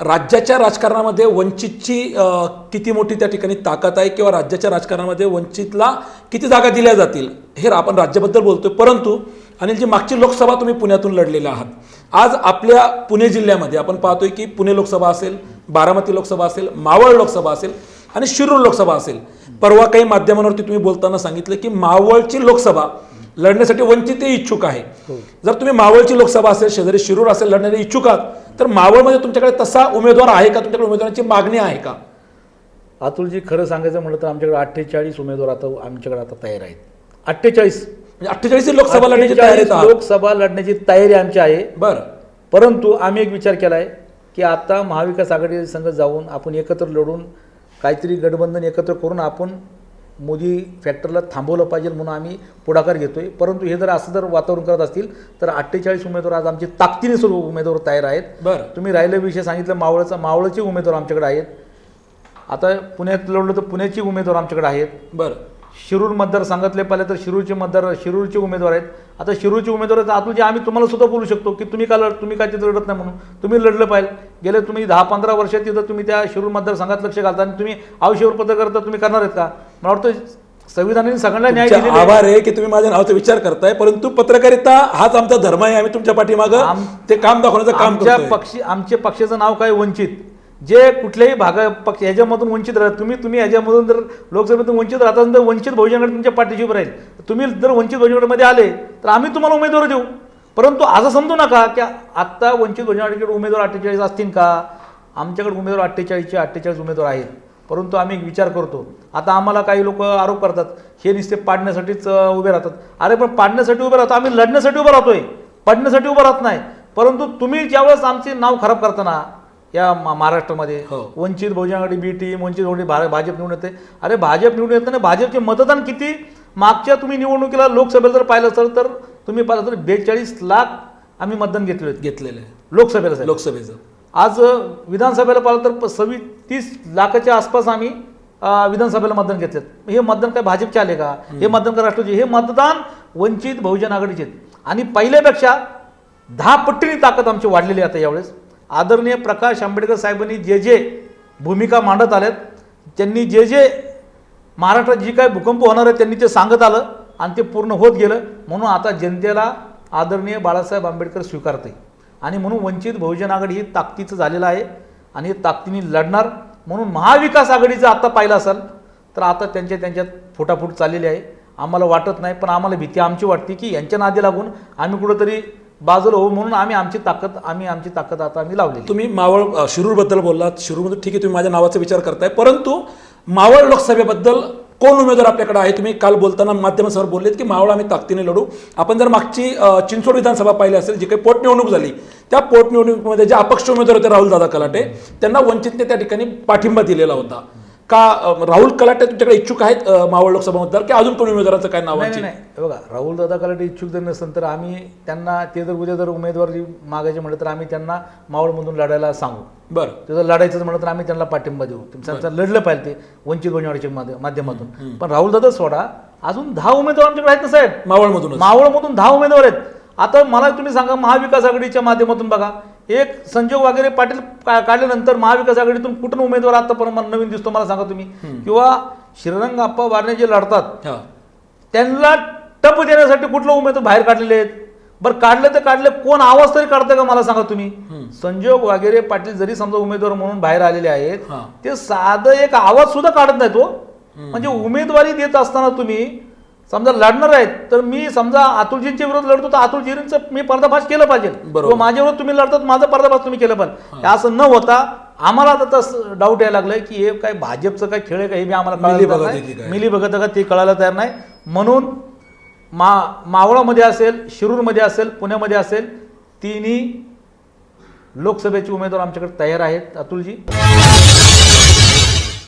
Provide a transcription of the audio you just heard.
राज्याच्या राजकारणामध्ये वंचितची किती मोठी त्या ठिकाणी ताकद आहे किंवा राज्याच्या राजकारणामध्ये वंचितला किती जागा दिल्या जातील हे आपण राज्याबद्दल बोलतोय. परंतु अनिलजी मागची लोकसभा तुम्ही पुण्यातून लढलेल्या आहात. आज आपल्या पुणे जिल्ह्यामध्ये आपण पाहतोय की पुणे लोकसभा असेल बारामती लोकसभा असेल मावळ लोकसभा असेल आणि शिरूर लोकसभा असेल. परवा काही माध्यमांवरती तुम्ही बोलताना सांगितलं की मावळची लोकसभा लढण्यासाठी वंचितही इच्छुक आहे. जर तुम्ही मावळची लोकसभा असेल शेजारी शिरूर असेल लढण्याचे इच्छुक आहात तर मावळमध्ये तुमच्याकडे तसा उमेदवार आहे का? तुमच्याकडे उमेदवारांची मागणी आहे का? अतुलजी खरं सांगायचं म्हटलं तर आमच्याकडे अठ्ठेचाळीस उमेदवार आता आमच्याकडे आता तयार आहेत. अठ्ठेचाळीस. म्हणजे अठ्ठेचाळीस लोकसभा लढण्याची तयारी 48 आहे लोकसभा लढण्याची तयारी आमची आहे. बरं. परंतु आम्ही एक विचार केला आहे की आता महाविकास आघाडी संघ जाऊन आपण एकत्र लढून काहीतरी गठबंधन एकत्र करून आपण मोदी फॅक्टरला थांबवलं पाहिजे म्हणून आम्ही पुढाकार घेतोय. परंतु हे जर असं जर वातावरण करत असतील तर अठ्ठेचाळीस उमेदवार आज आमचे ताकदीने सर्व उमेदवार तयार आहेत. बरं. तुम्ही राहिलं विषय सांगितलं मावळचा मावळचे उमेदवार आमच्याकडे आहेत. आता पुण्यात लढलो तर पुण्याचे उमेदवार आमच्याकडे आहेत. बरं. शिरूर मतदारसंघातले पाहिले तर शिरूरचे मतदार शिरूरचे उमेदवार आहेत. आता शिरूरचे उमेदवार आहेत अतुलजी आम्ही तुम्हाला सुद्धा बोलू शकतो की तुम्ही का लढ तुम्ही काय तिथं लढत नाही म्हणून. तुम्ही लढलं पाहिजे. गेले तुम्ही दहा पंधरा वर्षात तिथं तुम्ही त्या शिरूर मतदारसंघात लक्ष घालता आणि तुम्ही आयुष्यावर पत्र करता तुम्ही करणार आहेत का? मला वाटतं संविधानाने सगळ्यांना न्याय दिलेला. आभार आहे की तुम्ही माझ्या नावाचा विचार करताय परंतु पत्रकारिता हाच आमचा धर्म आहे. आम्ही तुमच्या पाठीमागं ते काम दाखवण्याचं काम आमच्या पक्षी आमच्या पक्षाचं नाव काय? वंचित. जे कुठल्याही भागा पक्ष ह्याच्यामधून वंचित राहत तुम्ही तुम्ही ह्याच्यामधून जर लोकसभेतून वंचित राहता तर वंचित बहुजनकडे तुमच्या पाठीशी उभं राहील. तुम्ही जर वंचित बहुजनाकडे आले तर आम्ही तुम्हाला उमेदवार देऊ. परंतु असं समजू नका की आत्ता वंचित बहुजनकडे उमेदवार अठ्ठेचाळीस असतील का? आमच्याकडे उमेदवार अठ्ठेचाळीसचे अठ्ठेचाळीस उमेदवार आहेत. परंतु आम्ही एक विचार करतो. आता आम्हाला काही लोक आरोप करतात हे नुसते पाडण्यासाठीच उभे राहतात. अरे पण पाडण्यासाठी उभे राहतो. आम्ही लढण्यासाठी उभं राहतोय. पडण्यासाठी उभं राहत नाही. परंतु तुम्ही ज्यावेळेस आमचे नाव खराब करताना या मा- महाराष्ट्रामध्ये. हो. वंचित बहुजन आघाडी बी टीम वंचित बहुजन भा- भाजप निवडून येते. अरे भाजप निवडून येताना भाजपचे मतदान किती? मागच्या तुम्ही निवडणुकीला लोकसभेला जर पाहिलं असेल तर तुम्ही पाहिलं तर बेचाळीस लाख आम्ही मतदान घेतले होते घेतलेलं आहे लोकसभेला साहेब. लोकसभेचं. आज अ, विधानसभेला पाहिलं तर प- सव्वीस तीस लाखाच्या आसपास आम्ही अ, विधानसभेला मतदान घेतलेत. हे मतदान काय भाजपचे आले का? हे मतदान काय राष्ट्रवादी हे मतदान वंचित बहुजन आघाडीचे आहेत. आणि पहिल्यापेक्षा दहा पट्टीने ताकद आमची वाढलेली आहे आता यावेळेस. आदरणीय प्रकाश आंबेडकर साहेबांनी जे जे भूमिका मांडत आल्यात त्यांनी जे जे महाराष्ट्रात जी काय भूकंप होणार आहे त्यांनी ते सांगत आलं आणि ते पूर्ण होत गेलं. म्हणून आता जनतेला आदरणीय बाळासाहेब आंबेडकर स्वीकारते आणि म्हणून वंचित बहुजन आघाडी ही ताकदीचं झालेलं आहे आणि हे ताकदीने लढणार. म्हणून महाविकास आघाडीचं आता पाहिलं असेल तर आता त्यांच्या त्यांच्यात फुटाफूट चाललेली आहे. आम्हाला वाटत नाही पण आम्हाला भीती आमची वाटते की यांच्या नादी लागून आम्ही कुठंतरी बाजूला होऊ म्हणून आम्ही आमची ताकद आम्ही आमची ताकद आता आम्ही लावली तुम्ही मावळ शिरूरबद्दल बोललात. शिरूरमध्ये ठीक आहे तुम्ही माझ्या नावाचा विचार करताय. परंतु मावळ लोकसभेबद्दल कोण उमेदवार आपल्याकडे आहे? तुम्ही काल बोलताना माध्यमासमोर बोललेत की मावळ आम्ही ताकदीने लढू. आपण जर मागची चिंचोड चिंचवड विधानसभा पाहिली असेल जी काही पोटनिवडणूक झाली त्या पोटनिवडणुकीमध्ये जे अपक्ष उमेदवार होते राहुल दादा कलाटे त्यांना वंचितने त्या ठिकाणी पाठिंबा दिलेला होता. का राहुल कलाटे तुमच्याकडे इच्छुक आहेत मावळ लोकसभा मतदार की अजून कोणी उमेदवाराचं काय नाव नाही नाही बघा राहुल दादा कलाटे इच्छुक जर नसेल तर आम्ही त्यांना ते जर उद्या जर उमेदवारी मागायचे म्हटलं तर आम्ही त्यांना मावळमधून लढायला सांगू. बरं. ते जर लढायचं म्हणलं तर आम्ही त्यांना पाठिंबा देऊ. त्यांचं लढलं पाहिजे ते वंचित माध्य- माध्यमातून. पण राहुल दादा सोडा अजून दहा उमेदवार आमच्याकडे आहेत ना साहेब? मावळमधूनच. मावळमधून दहा उमेदवार आहेत. आता मला तुम्ही सांगा महाविकास आघाडीच्या माध्यमातून बघा. एक संजोग वगैरे पाटील काढल्यानंतर महाविकास आघाडीतून कुठून उमेदवार आतापर्यंत मला नवीन दिसतो मला सांगा तुम्ही. किंवा श्रीरंग आप्पा वारणे जे लढतात हा. त्यांना टप देण्यासाठी कुठलं उमेदवार बाहेर काढलेले आहेत? बरं काढले तर काढले कोण आवाज तरी काढतं का मला सांगा तुम्ही? संजोग वगैरे पाटील जरी समजा उमेदवार म्हणून बाहेर आलेले आहेत हा. ते साधं एक आवाज सुद्धा काढत नाही तो म्हणजे उमेदवारी देत असताना तुम्ही समजा लढणार आहेत तर मी समजा अतुलजींच्या विरोध लढतो तर अतुलजींचं मी पर्दाफाश केलं पाहिजे. बरोबर. माझ्या विरोध तुम्ही लढतात माझा पर्दाफाश तुम्ही केलं पाहिजे. असं न होता आम्हाला आता तसं डाऊट यायला लागलाय की हे काय भाजपचं काय खेळ आहे का हे बी आम्हाला? मिली बघत का ते कळायला तयार नाही. म्हणून मा मावळामध्ये असेल शिरूरमध्ये असेल पुण्यामध्ये असेल तिन्ही लोकसभेचे उमेदवार आमच्याकडे तयार आहेत. अतुलजी.